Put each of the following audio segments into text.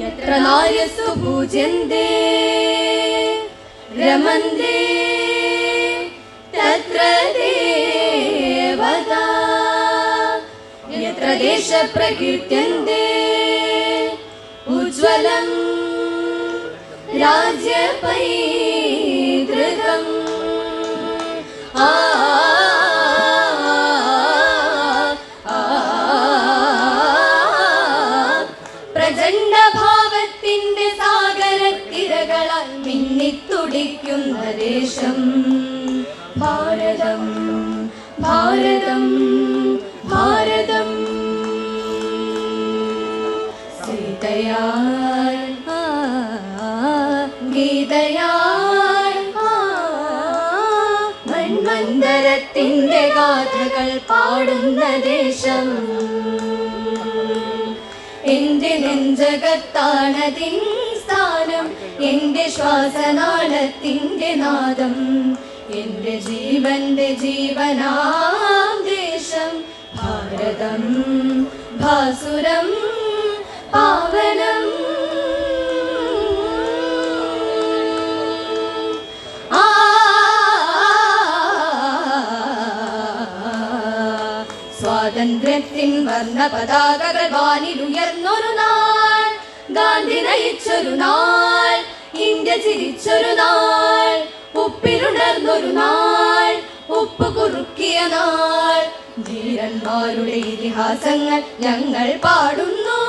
यत्र नार्यस्तु पूज्यन्ते रमन्ते तत्र देवता यत्र देशप्रकीर्त्यन्ते उज्ज्वलम् राज्यपैतृकम् आ ഓടിക്കുന്ന ദേശം. ഭാരതം ഭാരതം ഭാരതം. സീതയാൽ ഗീതയാൽ മന്മന്ദരത്തിന്റെ ഗാഥകൾ പാടുന്ന ദേശം. എന്തിനെഞ്ചകത്താണതിൻ സ്ഥാനം എന്റെ ശ്വാസനാളത്തിന്റെ നാദം എന്റെ ജീവന്റെ ജീവനാം ദേശം ഭാരതം ഭാസുരം പാവനം സ്വാതന്ത്ര്യത്തിൻ വർണ പതാകകൾ വാനിലുയർന്നൊരു നാൾ നയിച്ചൊരു നാൾ ഇന്ത്യ ചിരിച്ചൊരു നാൾ ഉപ്പിലുണർന്നൊരു നാൾ ഉപ്പ് കുറുക്കിയ നാൾ ധീരന്മാരുടെ ഇതിഹാസങ്ങൾ ഞങ്ങൾ പാടുന്നു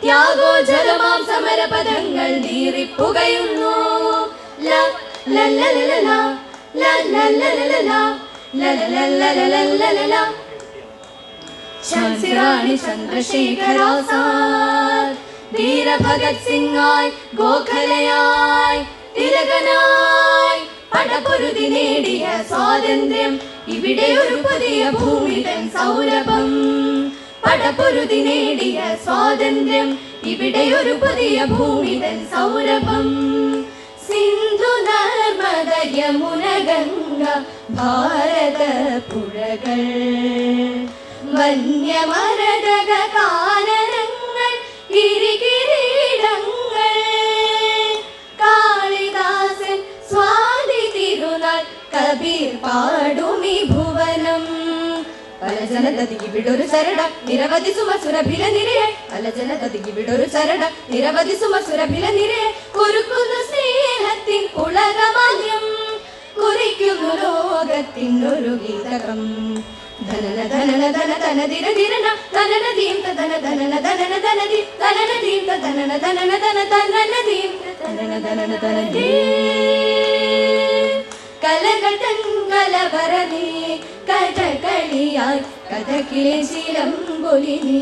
ത്യാഗോജലമാം സമരപദങ്ങൾ നീറിപ്പുകയുന്നു ല ധീര ഭഗത് സിംഗായി ഗോഖലയായി തിലകനായി പടപൊരുതി നേടിയ സ്വാതന്ത്ര്യം. ഇവിടെ ഒരു പുതിയ ഭൂമി തൻ സൗരഭം. പടപൊരുതി നേടിയ സ്വാതന്ത്ര്യം. ഇവിടെ ഒരു പുതിയ ഭൂമി തൻ സൗരഭം. സിന്ധു നർമ്മദ യമുന ഭാരത പുഴകൾ. വന്യമരതക കാല കബീർ പാടുമി ഭുവനം. പല ജനതതിക്ക് വിടൊരു ചരട നിരവധി സുമസുരഭില നിരയെ. പല ജനതതിക്ക് വിടൊരു ചരട നിരവധി സുമസുരഭില നിരയെ. കുറുക്കുന്നു സ്നേഹത്തിൻ പുളകമാല്യം കുറിക്കുന്നു ലോകത്തിനൊരു ഗീതകം. ധനന ധനന ധന ധന ധിര ധിരണ ധനന ധീം ധന ധനന ധനന ധനധി ധനന ധീം ധനന ധനന ധന ധനന ധീം ധനന ധനന ധന ധീ. കലഘട്ടങ്കലവരനേ കഥകളിയായി കഥകിലെ ശിലംബൊലിനേ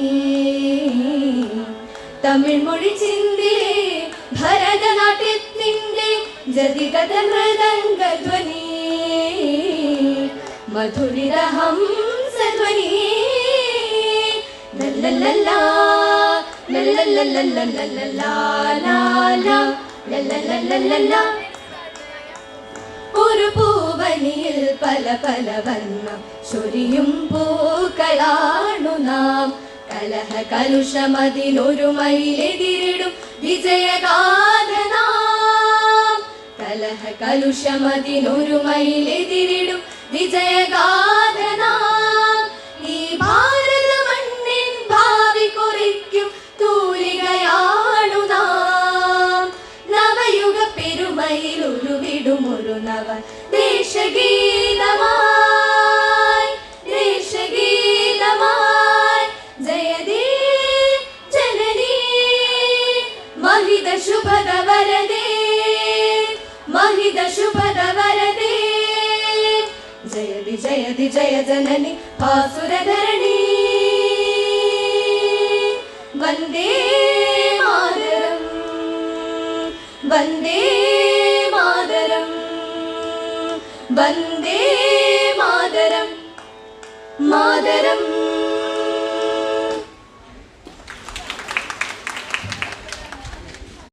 തമിഴ് മൊഴി ചിന്തിലേ ഭരതനാട്യത്തിന്റെ ജതികത മൃദംഗധ്വനി മധുരിരഹംസധ്വനി ലല്ലല്ലല്ലാ ലല്ലല്ലല്ലല്ലല്ലല്ലാ ലാ ലാ ലല്ലല്ലല്ലല്ലാ. ഒരു പൂവനിയിൽ പല പല വർണം ചൊരിയും പൂക്കളാണു നാം. കലഹ കലുഷമതിലൊരു മയിലെതിരിടും വിജയഗാഥ നാം. കലഹ കലുഷമതിലൊരു മയിലെതിരിടും വിജയഗാഥ देशगीदमा देशगीतमाय जय दे जननी महिदशुभद वरदे महिदशुभद वरदे जयदि जयदि जय जननि पासुरधरणी वन्दे मातरम् वन्दे വന്ദേ മാതരം. മാതരം